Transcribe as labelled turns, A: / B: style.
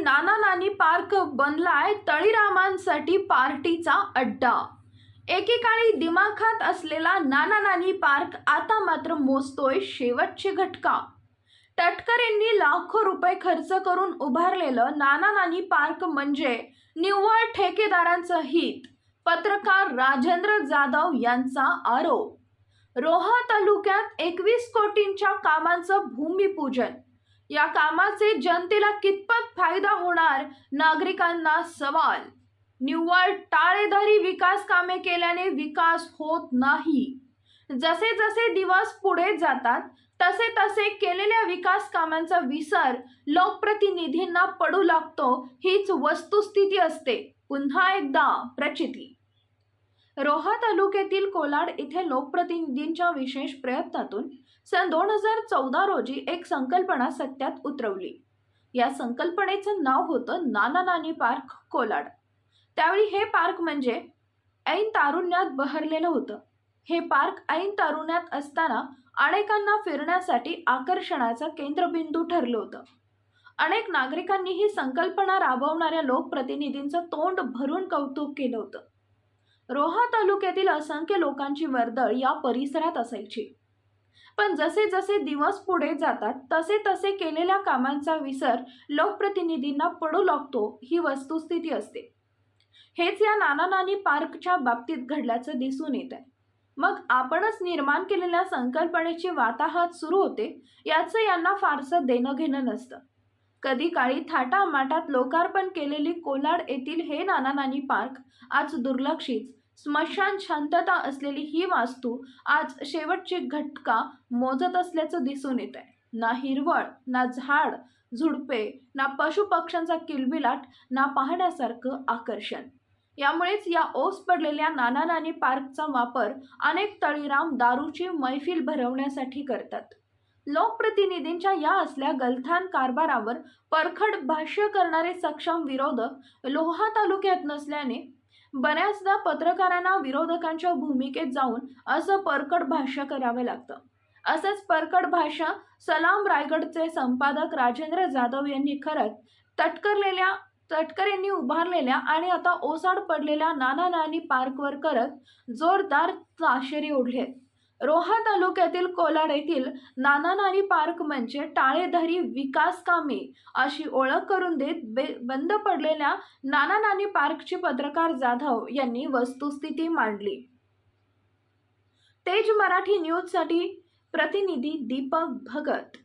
A: नाना नानी park बनलाय तळीरामांसाठी पार्टीचा अड्डा. एकेकाळी दिमाखात असलेला नाना नानी पार्क आता मात्र मोजतोय शेवटची घटका. तटकरेंनी लाखो रुपये खर्च करून उभारलेलं नाना नानी पार्क म्हणजे निव्वळ ठेकेदारांचं हित पत्रकार राजेंद्र जाधव यांचा आरोप. रोहा तालुक्यात एकवीस कोटींच्या कामांचं भूमिपूजन. या कामाचे जनतेला कितपत फायदा होणार नागरिकांना सवाल. निव्वळ टाळेधारी विकास कामे केल्याने विकास होत नाही. जसे जसे दिवस पुढे जातात तसे तसे केलेल्या विकास कामांचा विसर लोकप्रतिनिधींना पडू लागतो हीच वस्तुस्थिती असते. पुन्हा एकदा प्रचिती. रोहा तालुक्यातील कोलाड येथे लोकप्रतिनिधींच्या विशेष प्रयत्नातून सन दोन हजार चौदा रोजी एक संकल्पना सत्यात उतरवली. या संकल्पनेचं नाव होतं नाना नानी पार्क कोलाड. त्यावेळी हे पार्क म्हणजे ऐन तारुण्यात बहरलेलं होतं. हे पार्क ऐन तारुण्यात असताना अनेकांना फिरण्यासाठी आकर्षणाचं केंद्रबिंदू ठरलं होतं. अनेक नागरिकांनी ही संकल्पना राबवणाऱ्या लोकप्रतिनिधींचं तोंड भरून कौतुक केलं होतं. रोहा तालुक्यातील असंख्य लोकांची वर्दळ या परिसरात असायची. पण जसे जसे दिवस पुढे जातात तसे तसे केलेल्या कामांचा विसर लोकप्रतिनिधींना पडू लागतो ही वस्तुस्थिती असते. हेच या नाना नानी पार्कच्या बाबतीत घडल्याचं दिसून येत आहे मग आपणच निर्माण केलेल्या संकल्पनेची वाताहत सुरू होते याचं यांना फारसं देणं घेणं नसतं. कधी काळी थाटामाटात लोकार्पण केलेली कोलाड येथील हे नाना नानी पार्क आज दुर्लक्षित स्मशान शांतता असलेली ही वास्तू आज शेवटची घटका मोजत असल्याचं दिसून येत आहे ना हिरवळ ना झाड झुडपे ना पशुपक्ष्यांचा किलबिलाट ना पाहण्यासारखं आकर्षण. यामुळेच या ओस पडलेल्या नाना नानी पार्कचा वापर अनेक तळीराम दारूची मैफिल भरवण्यासाठी करतात. लोकप्रतिनिधींच्या या असल्या गलथान कारभारावर परखड भाष्य करणारे सक्षम विरोधक लोहा तालुक्यात नसल्याने बऱ्याचदा पत्रकारांना विरोधकांच्या भूमिकेत जाऊन असं परकड भाष्य करावं लागतं. असंच परकड भाष्य सलाम रायगडचे संपादक राजेंद्र जाधव यांनी खरंच तटकरलेल्या तटकरेंनी उभारलेल्या आणि आता ओसाड पडलेल्या नाना नानी पार्कवर करत जोरदार ताशेरी ओढले आहेत रोहा तालुक्यातील कोलाड येथील नाना नानी पार्क म्हणजे टाळेधारी विकास कामे अशी ओळख करून देत बे बंद पडलेल्या नाना नानी पत्रकार जाधव यांनी वस्तुस्थिती मांडली. तेज मराठी न्यूजसाठी प्रतिनिधी दीपक भगत.